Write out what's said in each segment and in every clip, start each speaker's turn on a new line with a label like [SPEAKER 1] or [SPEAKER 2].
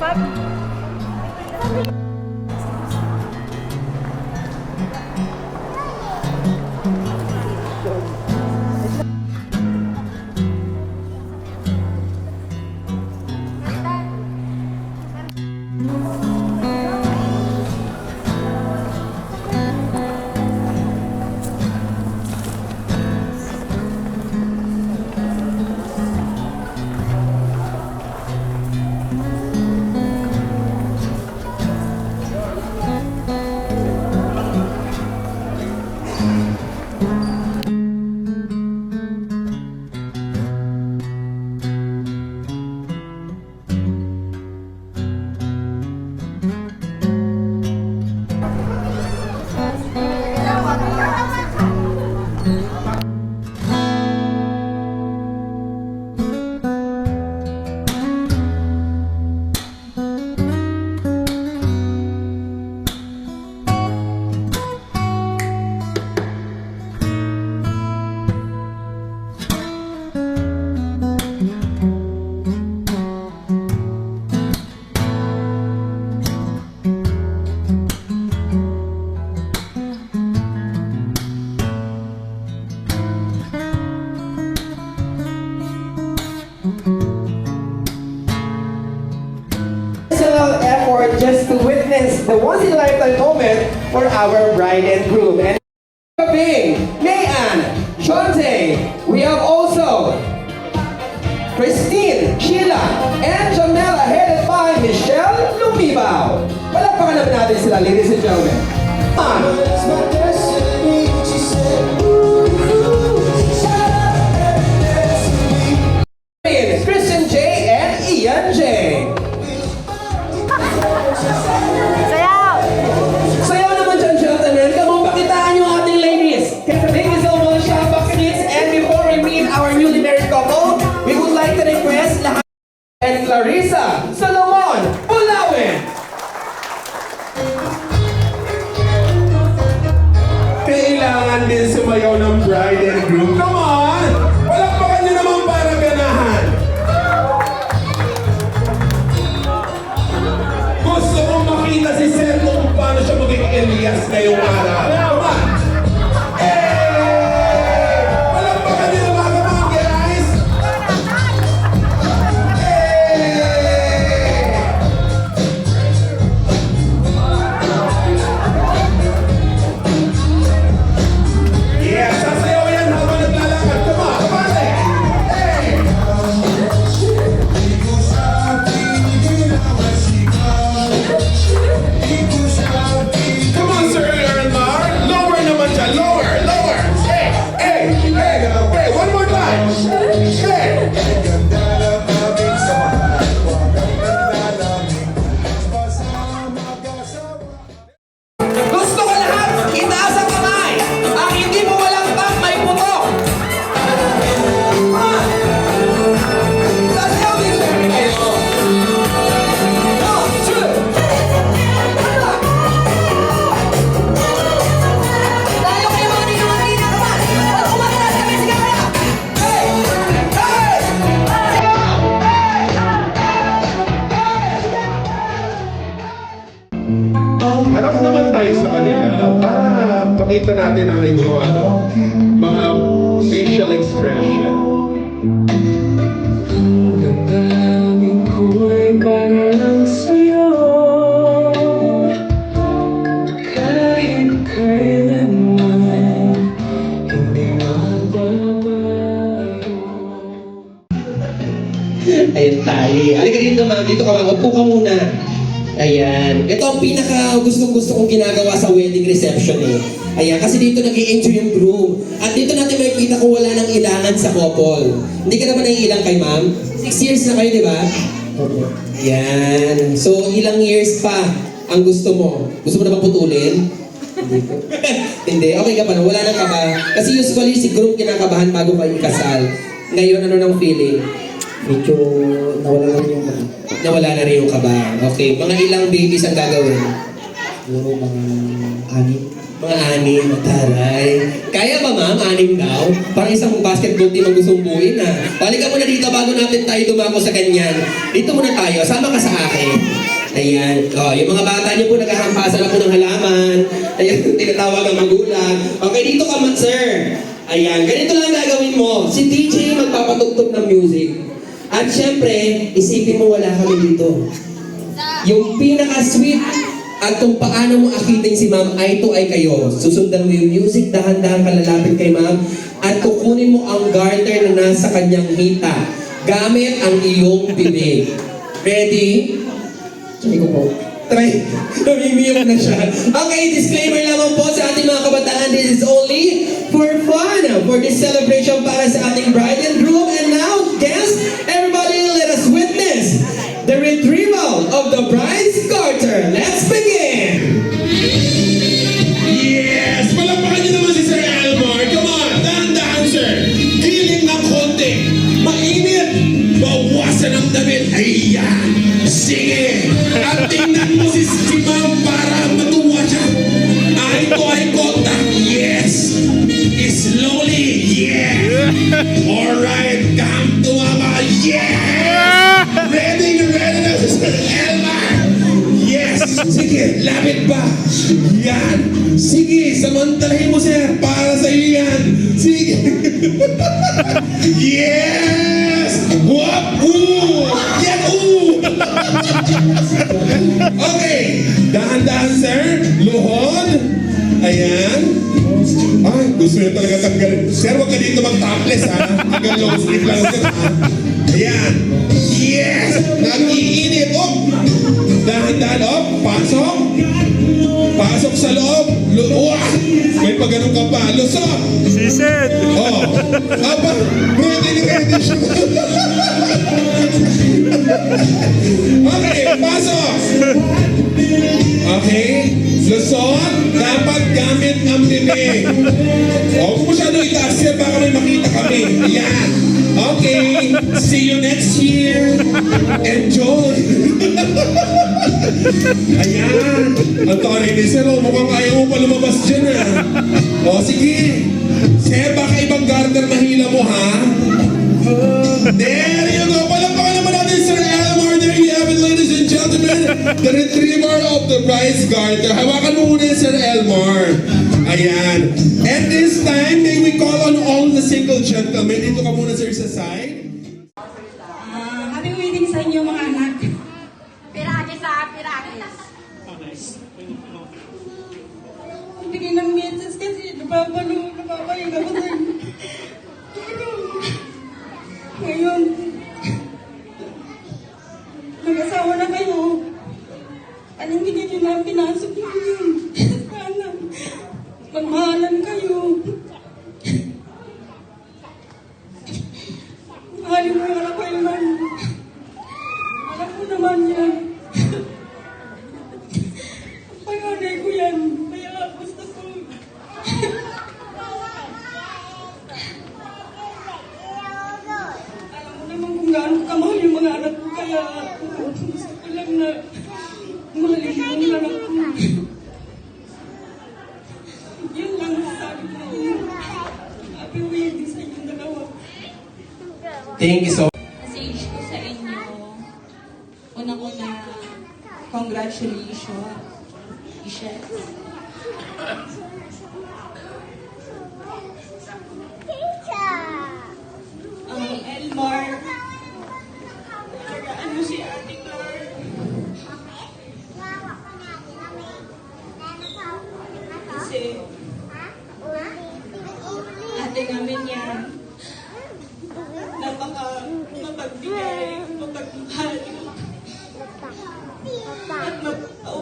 [SPEAKER 1] 发。the once-in-a-lifetime moment for our bride and groom. And Bing, Mayan, Shonte, we have also Christine, Sheila, and Jamela headed by Michelle Lumibao. Palakpakan natin sila, ladies and gentlemen. Ah, and
[SPEAKER 2] this, sumayaw ng bride and group. Come on! makita natin ang ito, ano,
[SPEAKER 1] Ayan. Ito ang pinaka gustong gusto kong ginagawa sa wedding reception eh. Ayan, kasi dito nag enjoy yung groom. At dito natin makikita kung wala nang ilangan sa couple. Hindi ka naman naiilang kay ma'am? Six years na kayo, di ba? Ayan. So, ilang years pa ang gusto mo? Gusto mo na bang putulin? Hindi okay ka pa na. Wala nang kaba. Kasi usually si groom kinakabahan bago kayo ikasal. Ngayon, ano nang feeling?
[SPEAKER 3] medyo nawala lang yung mga
[SPEAKER 1] Nawala na rin yung kaba. Okay, mga ilang babies ang gagawin?
[SPEAKER 3] Siguro mga anim.
[SPEAKER 1] Mga anim, taray. Kaya ba ma'am, anim daw? Parang isang basketball team ang gustong buuin na. Balik ka muna dito bago natin tayo dumako sa ganyan. Dito muna tayo, sama ka sa akin. Ayan. Oh, yung mga bata niyo po naghahampasan ako ng halaman. Ayan, tinatawag ang magulang. Okay, dito ka man, sir. Ayan, ganito lang gagawin mo. Si DJ magpapatugtog ng music. At syempre, isipin mo wala kami dito. Yung pinaka-sweet at kung paano mo akitin si ma'am, ay to ay kayo. Susundan mo yung music, dahan-dahan ka kay ma'am, at kukunin mo ang garter na nasa kanyang hita gamit ang iyong bibig. Ready?
[SPEAKER 3] Sabi ko po,
[SPEAKER 1] Try. Namimiyok na siya. Okay, disclaimer lamang po sa ating mga kabataan. This is only for fun. For this celebration para sa ating bride. And
[SPEAKER 2] Bawasan ang damit. Ayan. Sige. At tingnan mo si, si ma'am para matuwa siya. Eye to eye contact. Yes. Slowly. Yeah. Alright. Come to mama. Yeah. Ready? Ready na si Elmore. Yes! Sige, lapit pa. Yan. Sige, samantalahin mo sir. Para sa iyo yan. Sige. yes! Wap! Ooh! Yan! Ooh! okay. Dahan-dahan sir. Luhod. Ayan. Ay, gusto niya talaga tanggalin. Sir, huwag ka dito mag-topless ha. Hanggang long sleeve lang sir ha. Ayan. Yes! Nag-iinit. Oh! Dahan-dahan, oh, pasok. Pasok sa loob. Lu Uwah! May pagano'n ka pa. Lusok.
[SPEAKER 4] Sisid!
[SPEAKER 2] Oh. Aba, ready na ready siya. okay, pasok. Okay, lusok. Dapat gamit ang bibig. Oh, kung masyado itaas yan, baka may makita kami. Ayan. Okay, see you next year. Enjoy. Ayan. Ang taray ni Sir, oh, mukhang ayaw mo pa lumabas dyan ah. O sige. Sir, baka ibang garter mahila mo ha? There you go. Palakpakan naman natin Sir Elmore. There you have it, ladies and gentlemen. The retriever of the prize garter. Hawakan mo muna Sir Elmore. Ayan. And this call on all the single gentlemen. Dito ka muna sir sa side.
[SPEAKER 5] Ah, happy wedding sa inyo mga anak.
[SPEAKER 6] Pirakis ah, pirakis.
[SPEAKER 5] Bigay ng message kasi napapalo, napapahinga ko sa Ngayon, nag-asawa na kayo. Anong hindi nyo na pinasok nyo yun? Sana, magmahalan kayo. Mahalin mo yung anak ko yun. Alam ko naman yan. Panganay ko yan. Kaya gusto ko. Alam mo naman kung gaano kamahal yung mga anak ko. Kaya gusto ko lang na mahalin mo yung anak ko. Yun lang sabi ko. Happy wedding sa inyong dalawa.
[SPEAKER 1] Thank you so
[SPEAKER 7] message ko sa inyo, unang-una, congratulations. Ishes.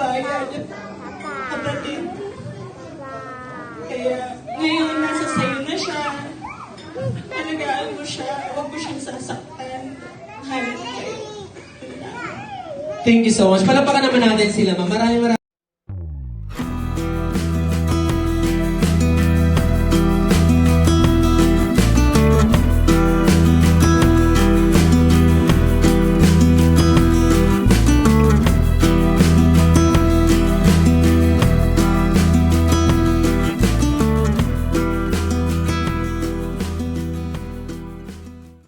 [SPEAKER 5] bayan. Kapatid. Kaya ngayon
[SPEAKER 7] nasa sayo na siya.
[SPEAKER 5] Alagaan mo siya. Huwag mo siyang sasaktan. Mahalin kayo.
[SPEAKER 1] Thank you so much. Palapakan naman natin sila, ma'am. Maraming maraming.